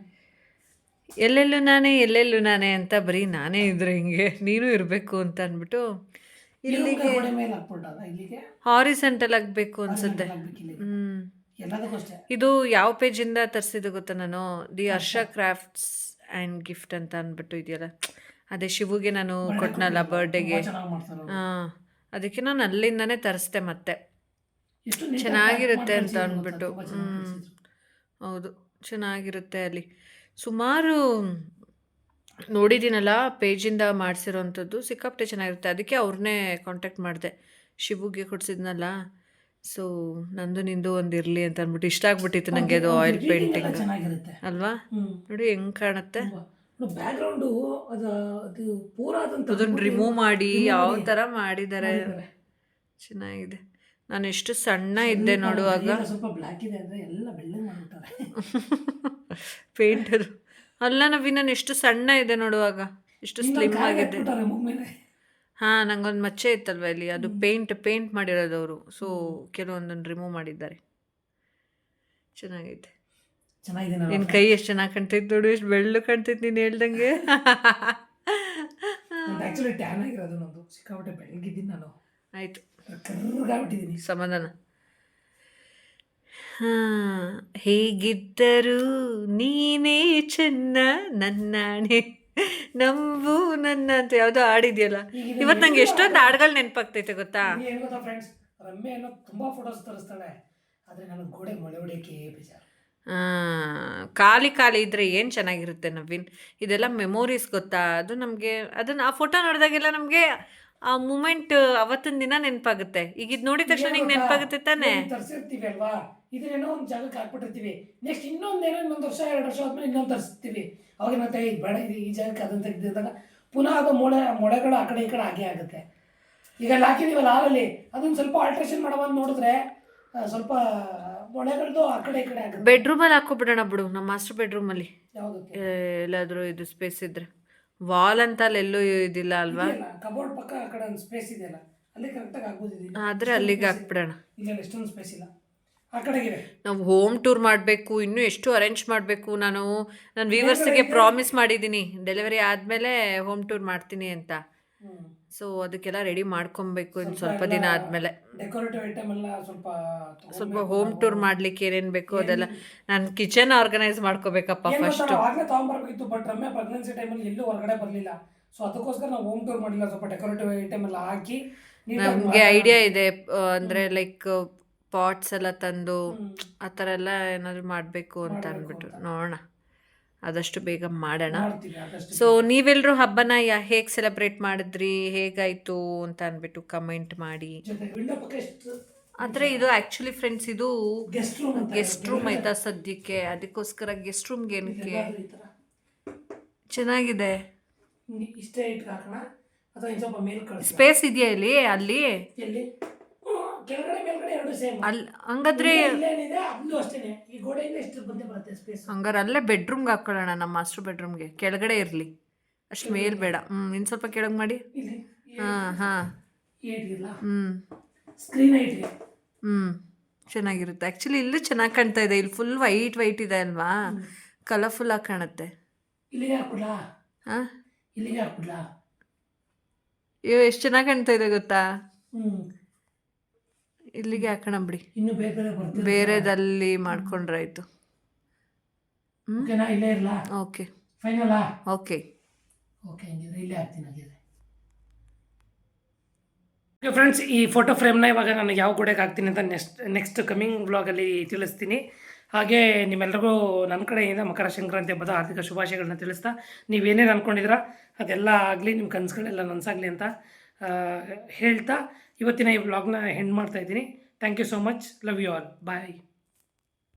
ಎಲ್ಲೆಲ್ಲೂ ನಾನೇ ಎಲ್ಲೆಲ್ಲೂ ನಾನೇ ಅಂತ ಬರೀ ನಾನೇ ಇದ್ರೆ ಹಿಂಗೆ. ನೀನು ಇರಬೇಕು ಅಂತ ಅಂದ್ಬಿಟ್ಟು ಇಲ್ಲಿಗೆ ಹಾರಿಸೆಂಟಲ್ ಆಗಬೇಕು ಅನ್ಸುತ್ತೆ. ಹ್ಞೂ ಇದು ಯಾವ ಪೇಜಿಂದ ತರಿಸಿದ್ದು ಗೊತ್ತಾ ನಾನು? The Harsha crafts and gift ಅಂತ ಅಂದ್ಬಿಟ್ಟು ಇದೆಯಲ್ಲ. ಅದೇ ಶಿವುಗೆ ನಾನು ಕೊಟ್ಟನಲ್ಲ ಬರ್ಡೇಗೆ. ಹಾಂ. ಅದಕ್ಕೆ ನಾನು ಅಲ್ಲಿಂದನೇ ತರಿಸ್ದೆ ಮತ್ತೆ. ಚೆನ್ನಾಗಿರುತ್ತೆ ಅಂತ ಅಂದ್ಬಿಟ್ಟು. ಕಳ್ಸಿದ್ರು. ಹೌದು. ಚೆನ್ನಾಗಿರುತ್ತೆ ಅಲ್ಲಿ. ಸುಮಾರು ನೋಡಿದ್ದೀನಲ್ಲ ಪೇಜಿಂದ ಮಾಡಿಸಿರೋವಂಥದ್ದು ಸಿಕ್ಕಾಪಟ್ಟೆ ಚೆನ್ನಾಗಿರುತ್ತೆ. ಅದಕ್ಕೆ ಅವ್ರನ್ನೇ ಕಾಂಟ್ಯಾಕ್ಟ್ ಮಾಡಿದೆ. ಶಿವುಗೆ ಕೊಡಿಸಿದ್ನಲ್ಲ ಸೊ ನಂದು ನಿಂದು ಒಂದು ಇರಲಿ ಅಂತ ಅಂದ್ಬಿಟ್ಟು ಇಷ್ಟ ಆಗ್ಬಿಟ್ಟಿತ್ತು ನನಗೆ ಅದು ಆಯಿಲ್ ಪೇಂಟಿಂಗ್ ಚೆನ್ನಾಗಿರುತ್ತೆ. ಅಲ್ವಾ? ನೋಡಿ ಹೆಂಗ್ ಕಾಣುತ್ತೆ. ಬ್ಯಾಕ್ಗ್ರೌಂಡು ಅದು ಅದು ಅದನ್ನ ರಿಮೂವ್ ಮಾಡಿ ಯಾವ ಥರ ಮಾಡಿದ್ದಾರೆ. ಚೆನ್ನಾಗಿದೆ. ನಾನು ಎಷ್ಟು ಸಣ್ಣ ಇದ್ದೆ ನೋಡುವಾಗ. ಸ್ವಲ್ಪ ಬ್ಲ್ಯಾಕ್ ಇದೆ ಅಂದರೆ ಎಲ್ಲ ಬೆಳ್ಳಗೆ ಮಾಡ್ಬಿಡ್ತಾರೆ. ಪೇಂಟ್ ಅದು ಅಲ್ಲ ನವಿ ನಾನು ಎಷ್ಟು ಸಣ್ಣ ಇದೆ ನೋಡುವಾಗ ಎಷ್ಟು ಸ್ಲಿಮ್ ಆಗಿದೆ ಹಾಂ ನಂಗೊಂದು ಮಚ್ಚೆ ಇತ್ತಲ್ವ ಇಲ್ಲಿ. ಅದು ಪೇಂಟ್ ಪೇಂಟ್ ಮಾಡಿರೋದು ಅವರು. ಸೊ ಕೆಲವೊಂದನ್ನು ರಿಮೂವ್ ಮಾಡಿದ್ದಾರೆ. ಚೆನ್ನಾಗೈತೆ. ಚೆನ್ನಾಗಿದೆ ನಿನ್ನ ಕೈ ಎಷ್ಟು ಚೆನ್ನಾಗಿ ಕಾಣ್ತೈತೆ ನೋಡು ಎಷ್ಟು ಬೆಳ್ಳು ಕಾಣ್ತೈತೆ ನೀನು ಹೇಳ್ದಂಗೆ. ಟ್ಯಾನ್ ಆಗಿರೋದು ನಂದು. ಸಿಕ್ಕಾಬಿಟ್ಟೆ ಬೆಳಗಿದ್ದೀನಿ ನಾನು. ಆಯಿತು. ಸಮಾಧಾನ. ಹಾ ಹೇಗಿದ್ದರೂ ನೀನೇ ಚೆನ್ನ ನನ್ನಾಣೆ. ನಂಬು ನನ್ನ ಅಂತ ಯಾವುದೋ ಹಾಡಿದ್ಯಲ್ಲ. ಇವತ್ತು ನಂಗೆ ಎಷ್ಟೊಂದು ಹಾಡುಗಳು ನೆನಪಾಗ್ತೈತೆ ಗೊತ್ತಾ? ಏನು ಗೊತ್ತಾ ಫ್ರೆಂಡ್ಸ್ ರಮ್ಯ ಏನೋ ತುಂಬಾ ಫೋಟೋಸ್ ತರಿಸ್ತಾಳೆ. ಆದ್ರೆ ನನಗೆ ಗೋಡೆ ಮೊಳೆ ಹೊಡಿಯೋಕೆ ಬೇಜಾರು. ಆ, ಖಾಲಿ ಖಾಲಿ ಇದ್ರೆ ಏನು ಚೆನ್ನಾಗಿರುತ್ತೆ ನವೀನ್? ಇದೆಲ್ಲ ಮೆಮೊರೀಸ್ ಗೊತ್ತಾ? ಅದು ನಮಗೆ ಅದನ್ನ ಆ ಫೋಟೋ ನೋಡಿದಾಗೆಲ್ಲ ನಮಗೆ ಆ ಮೂಮೆಂಟ್ ಅವತ್ತಿನ ದಿನ ನೆನಪಾಗುತ್ತೆ. ಈಗ ಇದು ನೋಡಿದ ತಕ್ಷಣ ನಿಂಗೆ ನೆನಪಾಗುತ್ತೆ ತಾನೇ? ತರಿಸಿರ್ತೀವಿ ಅಲ್ವಾ? ಇದನ್ನೇನೋ ಒಂದು ಜಾಗಕ್ಕೆ ಹಾಕ್ಬಿಟ್ಟಿರ್ತೀವಿ. ನೆಕ್ಸ್ಟ್ ಇನ್ನೊಂದೇನೋ ಇನ್ನೊಂದು ವರ್ಷ ಎರಡು ವರ್ಷ ಆದ್ಮೇಲೆ ಇನ್ನೊಂದು ತರಿಸ್ತೀವಿ. ಅವಾಗ ಮತ್ತೆ ಇದು ಬೇಡ ಇದು ಈ ಜಾಗಕ್ಕೆ ಅದನ್ನು ತೆಗೆದಿದ್ದಾಗ ಪುನಃ ಅದು ಮೊಳೆ ಮೊಳೆಗಳು ಆ ಕಡೆ ಈ ಕಡೆ ಆಗೇ ಆಗುತ್ತೆ. ಈಗ ಅಲ್ಲಿ ಹಾಕಿದೀವಲ್ಲ ಹಾಲಲ್ಲಿ ಅದನ್ನು ಸ್ವಲ್ಪ ಆಲ್ಟ್ರೇಷನ್ ಮಾಡಬಂದು ನೋಡಿದ್ರೆ ಸ್ವಲ್ಪ ಮೊಳೆಗಳದ್ದು ಆ ಕಡೆ ಈ ಕಡೆ ಆಗುತ್ತೆ. ಬೆಡ್ರೂಮಲ್ಲಿ ಹಾಕೋಬಿಡೋಣ ಬಿಡು ನಮ್ಮ ಮಾಸ್ಟರ್ ಬೆಡ್ರೂಮಲ್ಲಿ ಯಾವುದಕ್ಕೆ? ಎಲ್ಲಾದರೂ ಇದು ಸ್ಪೇಸ್ ಇದ್ರೆ. ವಾಲ್ ಅಂತ ಅಲ್ಲೆಲ್ಲೂ ಇದಿಲ್ಲ ಅಲ್ವಾ? ಕಬೋರ್ಡ್ ಪಕ್ಕ ಆ ಕಡೆ ಒಂದು ಸ್ಪೇಸ್ ಇದೆಯಲ್ಲ ಅಲ್ಲಿ ಕರೆಕ್ಟಾಗಿ ಆಗ್ಬೋದು ಆದರೆ ಅಲ್ಲಿಗೆ ಹಾಕ್ಬಿಡೋಣ. ಇಲ್ಲ ಎಷ್ಟೊಂದು ಸ್ಪೇಸ್ ಇಲ್ಲ. ನಾವು ಹೋಮ್ ಟೂರ್ ಮಾಡಬೇಕು ಇನ್ನೂ ಎಷ್ಟು ಅರೇಂಜ್ ಮಾಡಬೇಕು ನಾನು. ನನ್ನ ವ್ಯೂವರ್ಸ್ಗೆ ಪ್ರಾಮಿಸ್ ಮಾಡಿದ್ದೀನಿ ಡೆಲಿವರಿ ಆದಮೇಲೆ ಹೋಮ್ ಟೂರ್ ಮಾಡ್ತೀನಿ ಅಂತ. ಸೊ ಅದಕ್ಕೆಲ್ಲ ರೆಡಿ ಮಾಡ್ಕೊಬೇಕು ಇನ್ನು ಸ್ವಲ್ಪ ದಿನ ಆದಮೇಲೆ. ಡೆಕೋರೇಟಿವ್ ಐಟಮ್ ಎಲ್ಲ ಸ್ವಲ್ಪ ಸ್ವಲ್ಪ ಹೋಮ್ ಟೂರ್ ಮಾಡ್ಲಿಕ್ಕೆ ಏನೇನು ಬೇಕು ಅದೆಲ್ಲ. ನಾನು ಕಿಚನ್ ಆರ್ಗನೈಸ್ ಮಾಡ್ಕೋಬೇಕಪ್ಪ ಫಸ್ಟು ಬಟ್ ರಮ್ಯ ಪ್ರೆಗ್ನೆನ್ಸಿ ಟೈಮಲ್ಲಿ ಎಲ್ಲೂ ಹೊರಗಡೆ ಬರಲಿಲ್ಲ. ಸೊ ಅದಕ್ಕೋಸ್ಕರ ನಾವು ಹೋಮ್ ಟೂರ್ ಮಾಡಿಲ್ಲ ಸ್ವಲ್ಪ ಡೆಕೋರೇಟಿವ್ ಐಟಮ್ ಎಲ್ಲ ಹಾಕಿ ನಮಗೆ ಐಡಿಯಾ ಇದೆ ಅಂದ್ರೆ ಲೈಕ್ ಪಾಟ್ಸ್ ಎಲ್ಲ ತಂದು. ಆ ಥರ ಎಲ್ಲ ಏನಾದರೂ ಮಾಡಬೇಕು ಅಂತ ಅಂದ್ಬಿಟ್ಟು. ನೋಡೋಣ. ಆದಷ್ಟು ಬೇಗ ಮಾಡೋಣ. ಸೊ ನೀವೆಲ್ಲರೂ ಹಬ್ಬನ ಯಾ ಹೇಗೆ ಸೆಲೆಬ್ರೇಟ್ ಮಾಡಿದ್ರಿ? ಹೇಗಾಯಿತು ಅಂತ ಅಂದ್ಬಿಟ್ಟು ಕಮೆಂಟ್ ಮಾಡಿ. ಆದರೆ ಇದು ಆ್ಯಕ್ಚುಲಿ ಫ್ರೆಂಡ್ಸ್ ಇದು ಗೆಸ್ಟ್ ರೂಮ್ ಆಯ್ತಾ ಸದ್ಯಕ್ಕೆ? ಅದಕ್ಕೋಸ್ಕರ ಗೆಸ್ಟ್ ರೂಮ್ಗೆ ಏನಕ್ಕೆ? ಚೆನ್ನಾಗಿದೆ. ಸ್ಪೇಸ್ ಇದೆಯಾ ಇಲ್ಲಿ? ಅಲ್ಲಿ? ಕೆಳಗಡೆ ಮೇಲ್ಗಡೆ ಎರಡು ಸೇಮ್ ಅಲ್ಲಿ ಹಂಗಾದ್ರೆ ಇಲ್ಲೇನಿದೆ ಅಲ್ಲೂ ಅಷ್ಟೇನೆ. ಈ ಗೋಡೆಯಿಂದ ಎಷ್ಟು ಬಂದೇ ಬರುತ್ತೆ ಸ್ಪೇಸ್ ಹಂಗಾರೆ ಅಲ್ಲೇ ಬೆಡ್ರೂಮ್ಗೆ ಹಾಕೊಳ್ಳೋಣ ನಮ್ಮ ಮಾಸ್ಟರ್ ಬೆಡ್ರೂಮ್ಗೆ ಕೆಳಗಡೆ ಇರಲಿ. ಅಷ್ಟು ಮೇಲ್ ಬೇಡ. ಹ್ಞೂ ಇನ್ನು ಸ್ವಲ್ಪ ಕೆಳಗೆ ಮಾಡಿ. ಇಲ್ಲಿ ಹಾಂ ಹಾಂ. ಏಟ್ಗಿಲ್ಲ ಹ್ಞೂ ಸ್ಕ್ರೀನ್ ಐಟ್ಗೆ ಹ್ಞೂ ಚೆನ್ನಾಗಿರುತ್ತೆ. ಆ್ಯಕ್ಚುಲಿ ಇಲ್ಲೂ ಚೆನ್ನಾಗಿ ಕಾಣ್ತಾ ಇದೆ. ಇಲ್ಲಿ ಫುಲ್ ವೈಟ್ ವೈಟ್ ಇದೆ ಅಲ್ವಾ? ಕಲರ್ಫುಲ್ ಆಗಿ ಕಾಣುತ್ತೆ. ಇಲ್ಲಿಗೆ ಹಾಕ್ಬಿಡ್ಲಾ? ಹಾಂ? ಇಲ್ಲಿಗೆ ಹಾಕ್ಬಿಡ್ಲಾ? ಅಯ್ಯೋ ಎಷ್ಟು ಚೆನ್ನಾಗಿ ಕಾಣ್ತಾ ಇದೆ ಗೊತ್ತಾ? ಹ್ಞೂ ಇಲ್ಲಿಗೆ ಹಾಕೋಣ ಬಿಡಿ. ಇನ್ನು ಬೇರೆ ಬೇರೆ ಬೇರೆದಲ್ಲಿ ಮಾಡ್ಕೊಂಡ್ರಾಯ್ತು. ಓಕೆನಾ? ಇಲ್ಲೇ ಇರಲಾ? ಓಕೆ. ಫೈನಲಾ ಓಕೆ. ಓಕೆ ಹಂಗಿದ್ರೆ ಇಲ್ಲೇ ಹಾಕ್ತೀನಿ ಹಾಗಿದ್ರೆ. ಓಕೆ ಫ್ರೆಂಡ್ಸ್ ಈ ಫೋಟೋ ಫ್ರೇಮ್ನ ಇವಾಗ ನಾನು ಯಾವ ಗೋಡೆಗೆ ಹಾಕ್ತೀನಿ ಅಂತ ನೆಕ್ಸ್ಟ್ ನೆಕ್ಸ್ಟ್ ಕಮಿಂಗ್ ವ್ಲಾಗಲ್ಲಿ ತಿಳಿಸ್ತೀನಿ. ಹಾಗೆ ನಿಮ್ಮೆಲ್ಲರಿಗೂ ನನ್ನ ಕಡೆಯಿಂದ ಮಕರ ಸಂಕ್ರಾಂತಿ ಹಬ್ಬದ ಆರ್ಥಿಕ ಶುಭಾಶಯಗಳನ್ನ ತಿಳಿಸ್ತಾ ನೀವೇನೇನು ಅಂದ್ಕೊಂಡಿದ್ದೀರಾ ಅದೆಲ್ಲ ಆಗಲಿ ನಿಮ್ಮ ಕನಸುಗಳೆಲ್ಲ ನನಸಾಗಲಿ ಅಂತ ಹೇಳ್ತಾ ಇವತ್ತಿನ ಈ ವ್ಲಾಗ್ನ ಹೆಂಡ್ ಮಾಡ್ತಾ ಇದ್ದೀನಿ. Thank you so much love you all bye